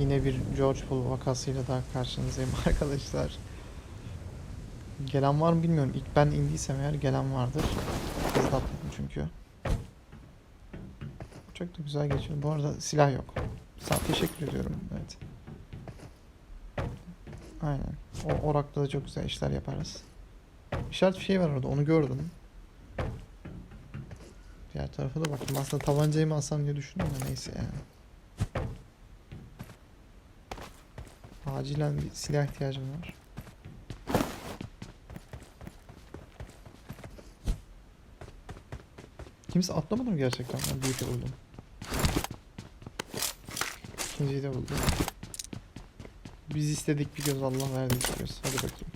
Yine bir George Bull vakasıyla daha karşınızdayım arkadaşlar. Gelen var mı bilmiyorum. İlk ben indiysem eğer gelen vardır. Hızlı çünkü. Çok da güzel geçiyor. Bu arada silah yok. Sağ teşekkür ediyorum. Evet. Aynen. O orakta da çok güzel işler yaparız. İşaret bir şey var orada. Onu gördüm. Diğer tarafa da baktım. Aslında tabancayı mı alsam diye düşündüm de neyse yani. Acilen bir silah ihtiyacım var. Kimse atlamadı mı gerçekten? Ben büyük buldum. İkinciyi de buldum. Biz istedik bir göz Allah verdi bir göz. Hadi bakayım.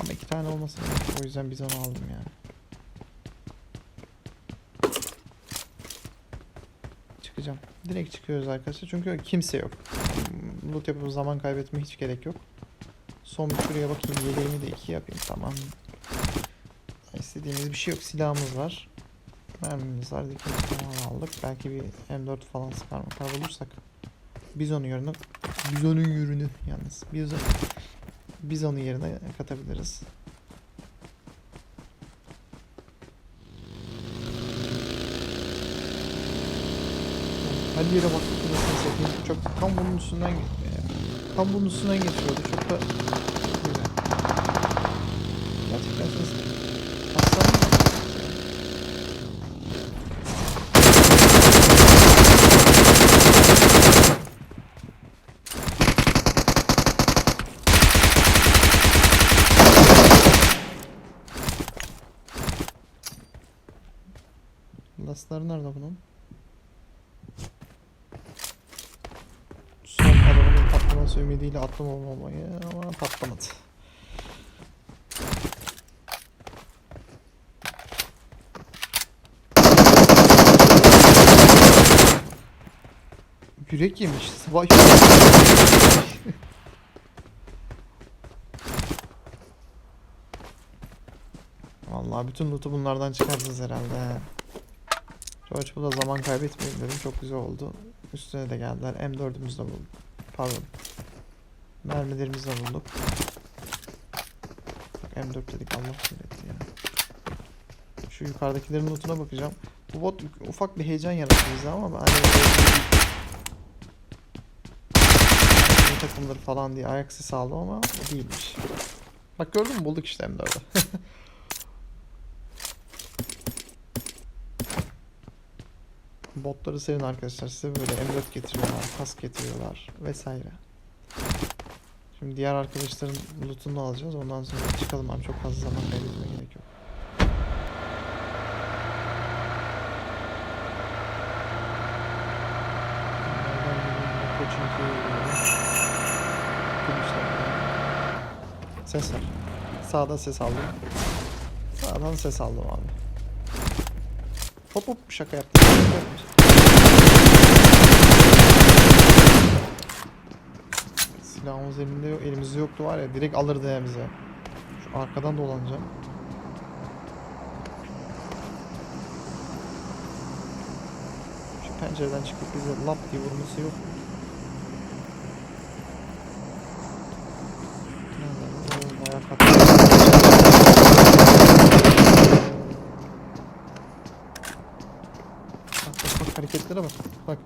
Ama iki tane olmasın. O yüzden biz onu aldım yani. Direkt çıkıyoruz arkadaşlar. Çünkü kimse yok. Loot yapıp zaman kaybetme hiç gerek yok. Son bir şuraya bakayım. Yeleğimi de iki yapayım. Tamam. İstediğimiz bir şey yok. Silahımız var. Mermimiz var. Dikkat falan aldık. Belki bir M4 falan sıkar bulursak. Bizon'un yerine Bizon'un ürünü yalnız. Bizon Bizon'un yerine katabiliriz. Her yere baktık burasını satayım. Çok tam bunun üstünden ge- tam bunun üstünden geçiyordu. Çok da güzel. Gerçekten ses. Aslanım. Lasları nerede bunun? Son patlaması ümidiyle atlamamamayı ama patlamadı. Yürek yemiş. Sabah Vallahi bütün loot'u bunlardan çıkartacağız herhalde. he. George bu da zaman kaybetmeyelim dedim. Çok güzel oldu. Üstüne de geldiler. M4'ümüzü de bulduk. Pardon. Mermilerimizi. Bak M4 dedik Allah kahretsin ya. Şu yukarıdakilerin lootuna bakacağım. Bu bot ufak bir heyecan yarattı bize ama hani böyle takımdır falan diye ayak sesi aldım ama değilmiş. Bak gördün mü bulduk işte M4'ü. Botları sevin arkadaşlar. Size böyle M4 getiriyorlar, kask getiriyorlar vesaire. Şimdi diğer arkadaşların lootunu alacağız. Ondan sonra çıkalım abi. Çok fazla zaman kaybetmeye gerek yok. Ses var. Sağdan ses aldım. Sağdan ses aldım abi. Hop hop şaka yaptım. Şaka yaptım. Silahımız elimde yok, elimizde yoktu var ya direkt alırdı ya bize. Şu arkadan dolanacağım. Şu pencereden çıkıp bize lap diye vurması yok. mu? Nerede? Oo, bayağı katlı. Bak bak bak hareketlere bak. Bak.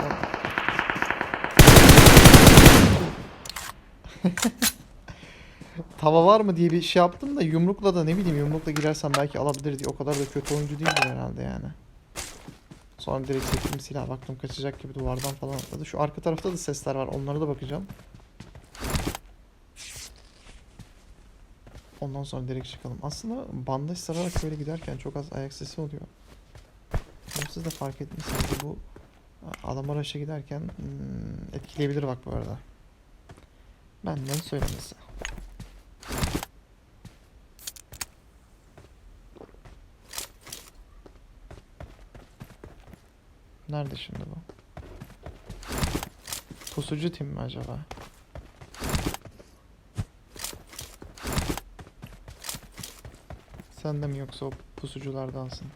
Bak. Tava var mı diye bir şey yaptım da yumrukla da ne bileyim yumrukla girersem belki alabilir diye o kadar da kötü oyuncu değildir herhalde yani. Sonra direkt çektim silah baktım kaçacak gibi duvardan falan atladı. Şu arka tarafta da sesler var onlara da bakacağım. Ondan sonra direkt çıkalım. Aslında bandaj sararak böyle giderken çok az ayak sesi oluyor. Siz de fark etmişsinizdir bu adam araşa giderken hmm, etkileyebilir bak bu arada. Benden söylemesi. Nerede şimdi bu? Pusucu tim mi acaba? Sen de mi yoksa o pusuculardansın?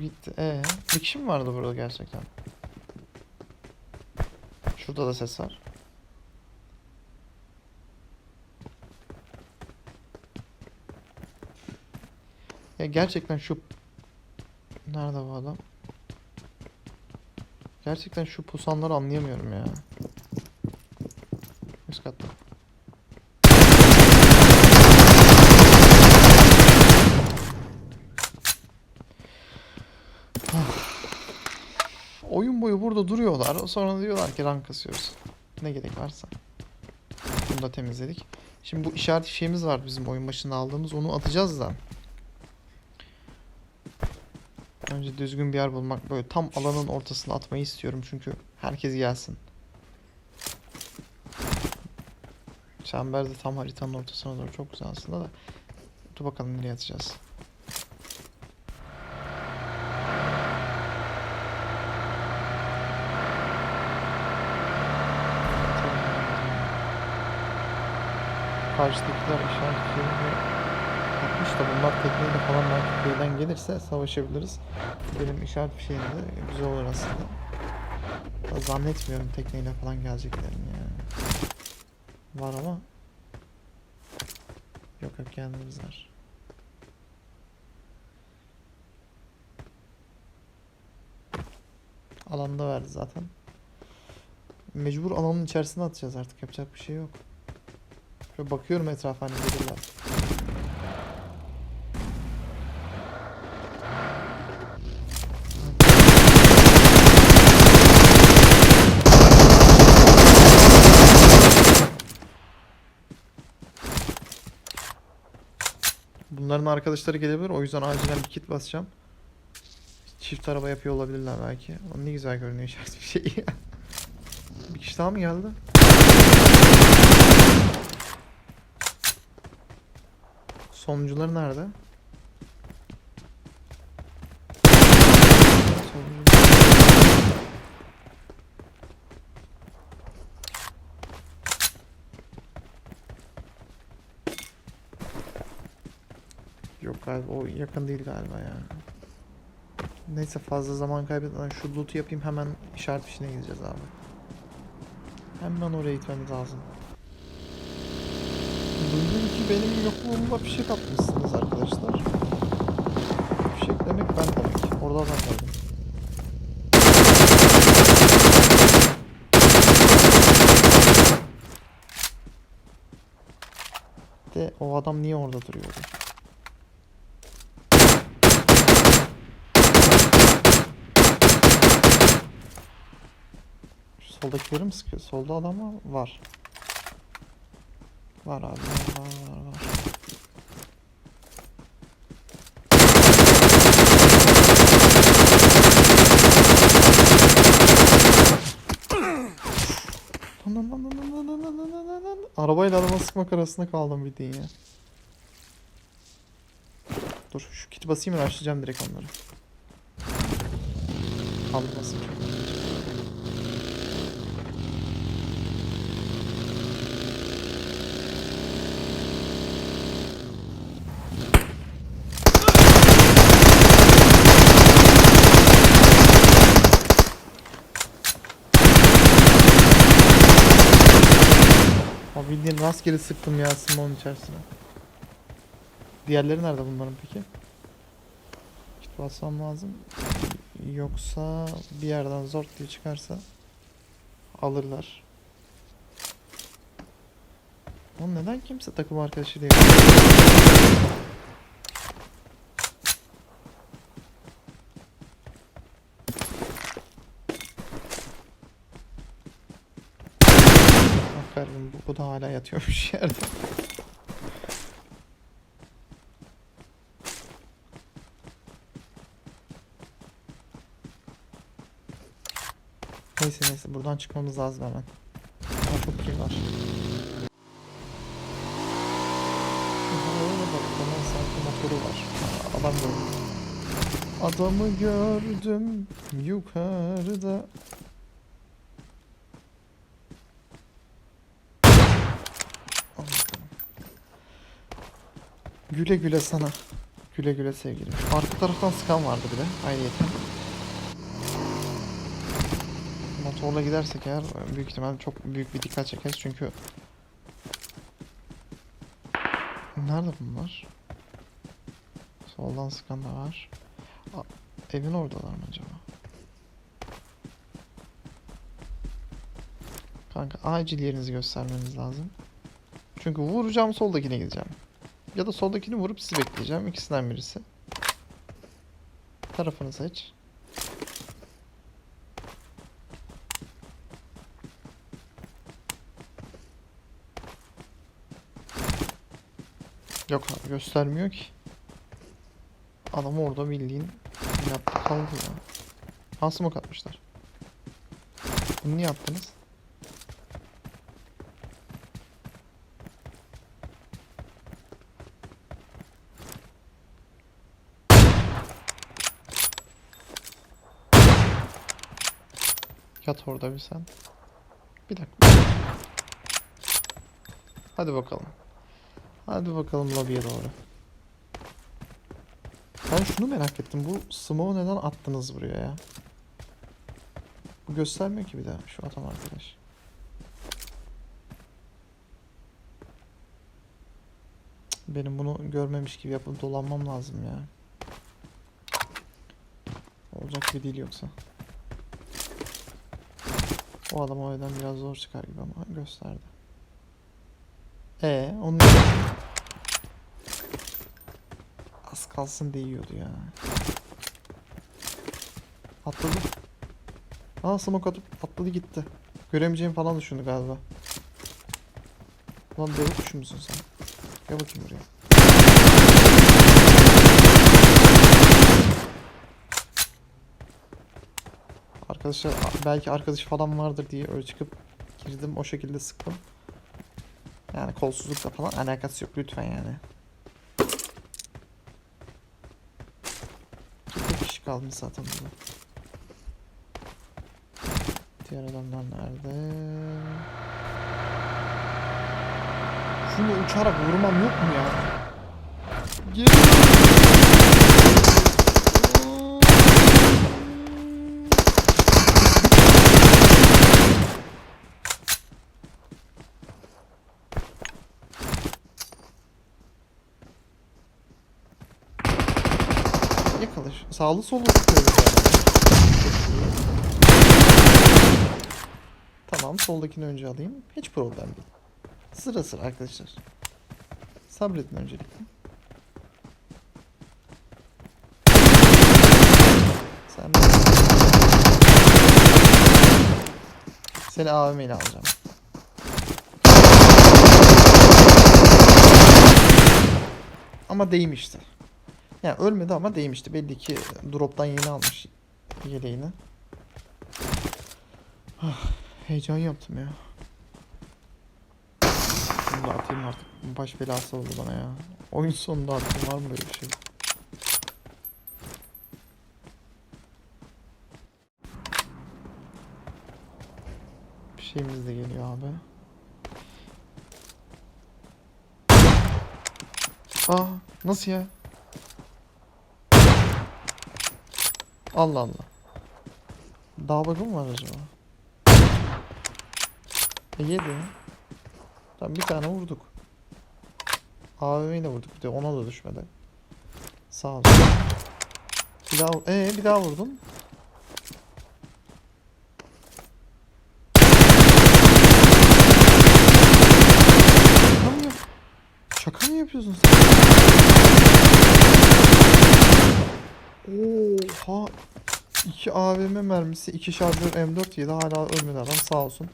Gitti. Ee, bir kişi mi vardı burada gerçekten? Şurada da ses var. Ya gerçekten şu Nerede bu adam? Gerçekten şu pusanları anlayamıyorum ya. Üst katta. Oyun boyu burada duruyorlar. Sonra diyorlar ki rank kasıyoruz. Ne gerek varsa. Bunu da temizledik. Şimdi bu işaret şeyimiz var bizim oyun başında aldığımız. Onu atacağız da. Önce düzgün bir yer bulmak. Böyle tam alanın ortasına atmayı istiyorum. Çünkü herkes gelsin. Çember de tam haritanın ortasına doğru. Çok güzel aslında da. Dur bakalım nereye atacağız. Karşıdakiler işaret şeyini yapmış da bunlar tekneyle falan kıyıdan gelirse savaşabiliriz. Benim işaret fişeğim de güzel olur aslında. Da Zannetmiyorum tekneyle falan geleceklerini ya. Var ama Yok yok gelmezler. Alanda verdi zaten. Mecbur alanın içerisine atacağız artık yapacak bir şey yok. Şöyle bakıyorum etrafa hani gelirler. Bunların arkadaşları gelebilir. O yüzden acilen bir kit basacağım. Çift araba yapıyor olabilirler belki. O ne güzel görünüyor işaret bir şey ya. Bir kişi daha mı geldi? Sonuncuları nerede? Yok galiba o yakın değil galiba ya. Neyse fazla zaman kaybetmeden şu loot'u yapayım hemen işaret fişine gideceğiz abi. Hemen oraya gitmemiz lazım. Duydum ki benim yokluğumda fişek atmışsınız arkadaşlar. Fişek demek ben demek. Orada ben geldim. De o adam niye orada duruyordu? Şu soldakileri mi sıkıyor? Solda adam mı? Var. Var abi var var var. Arabayla adama sıkmak arasında kaldım bildiğin ya. Dur şu kiti basayım ben açacağım direkt onları. Aldım basacağım. Rastgele sıktım ya Simon içerisine. Diğerleri nerede bunların peki? Kit basmam lazım. Yoksa bir yerden zor diye çıkarsa alırlar. Oğlum neden kimse takım arkadaşı değil? Aferin bu, bu da hala yatıyormuş yerde. Neyse neyse buradan çıkmamız lazım hemen. Daha çok kill var. Adamı gördüm yukarıda. Al bakalım. Güle güle sana. Güle güle sevgilim. Arka taraftan sıkan vardı bir de. Motorla gidersek eğer büyük ihtimal çok büyük bir dikkat çekeriz çünkü Nerede bunlar? Soldan sıkan da var. A- evin oradalar mı acaba? Kanka acil yerinizi göstermeniz lazım. Çünkü vuracağım soldakine gideceğim. Ya da soldakini vurup sizi bekleyeceğim. İkisinden birisi. Tarafını seç. Yok abi göstermiyor ki. Adam orada bildiğin yaptı kaldı ya. Ha smoke atmışlar. Bunu niye yaptınız? Yat orada bir sen. Bir dakika. Hadi bakalım. Hadi bakalım lobiye doğru. Ben şunu merak ettim. Bu smoke'u neden attınız buraya ya? Bu göstermiyor ki bir daha şu atan arkadaş. Benim bunu görmemiş gibi yapıp dolanmam lazım ya. Olacak bir değil yoksa. Adam o evden biraz zor çıkar gibi ama gösterdi. E onun Az kalsın değiyordu ya. Atladı. Aa smoke atıp atladı gitti. Göremeyeceğim falan düşündü galiba. Lan devlet düşünmüşsün sen. Gel bakayım buraya. Arkadaşlar belki arkadaş falan vardır diye öyle çıkıp girdim o şekilde sıktım. Yani kolsuzlukla falan alakası yok lütfen yani. İki kişi kalmış zaten burada. Diğer adamlar nerede? Şunu uçarak vurmam yok mu ya? Yakalış. Sağlı sollu. Tamam soldakini önce alayım. Hiç problem değil. Sıra sıra arkadaşlar. Sabredin öncelikle. Sen Seni AVM ile alacağım. Ama değmişti. Yani ölmedi ama değmişti. Belli ki drop'tan yeni almış yeleğini. Ah, heyecan yaptım ya. Bunu da atayım artık. Baş belası oldu bana ya. Oyun sonunda attım var mı böyle bir şey? Bir şeyimiz de geliyor abi. Aa nasıl ya? Allah Allah. Dağ bug'ı mı var acaba? E yedi. Tamam bir tane vurduk. AVM'yi de vurduk bir de ona da düşmedi. Sağ ol. Bir daha ee bir daha vurdum. Şaka mı, yapıyorsun sen? Oha. 2 AVM mermisi, 2 şarjör M4 yedi hala ölmedi adam sağ olsun.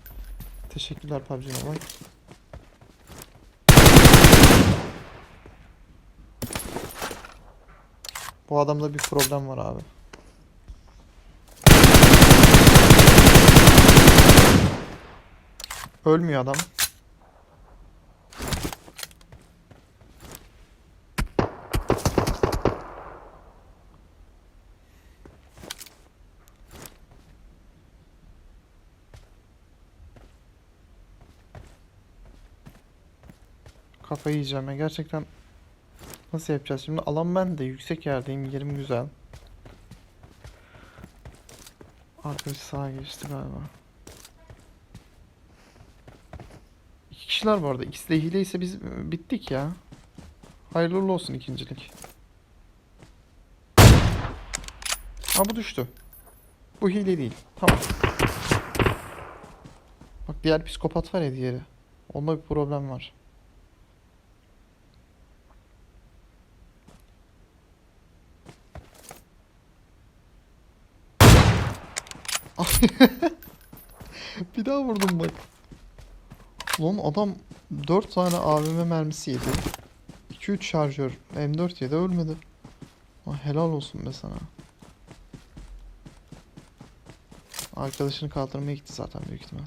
Teşekkürler PUBG Mobile. Bu adamda bir problem var abi. Ölmüyor adam. Kafayı yiyeceğim ya gerçekten Nasıl yapacağız şimdi? Alan ben de yüksek yerdeyim. Yerim güzel. Arkadaş sağa geçti galiba. İki kişiler bu arada. İkisi de hileyse biz e, bittik ya. Hayırlı olsun ikincilik. Ha bu düştü. Bu hile değil. Tamam. Bak diğer psikopat var ya diğeri. Onda bir problem var. Bir daha vurdum bak. Lan adam 4 tane AVM mermisi yedi. 2-3 şarjör M4 yedi ölmedi. Helal olsun be sana. Arkadaşını kaldırmaya gitti zaten büyük ihtimal.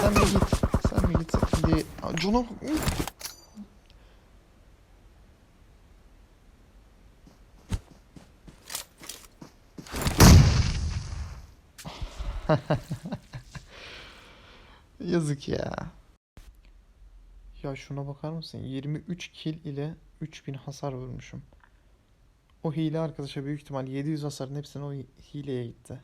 Sen mi git? Sen mi git? Uf! Yazık ya. Ya şuna bakar mısın? 23 kill ile 3000 hasar vurmuşum. O hile arkadaşa büyük ihtimal 700 hasarın hepsini o hi- hileye gitti.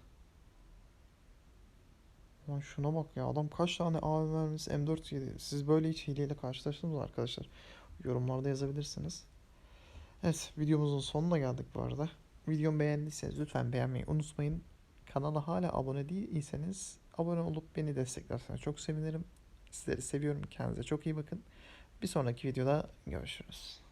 Lan şuna bak ya adam kaç tane AVM mermisi M4 yedi. Siz böyle hiç hileyle karşılaştınız mı arkadaşlar? Yorumlarda yazabilirsiniz. Evet videomuzun sonuna geldik bu arada. Videomu beğendiyseniz lütfen beğenmeyi unutmayın. Kanala hala abone değilseniz abone olup beni desteklerseniz çok sevinirim. Sizleri seviyorum. Kendinize çok iyi bakın. Bir sonraki videoda görüşürüz.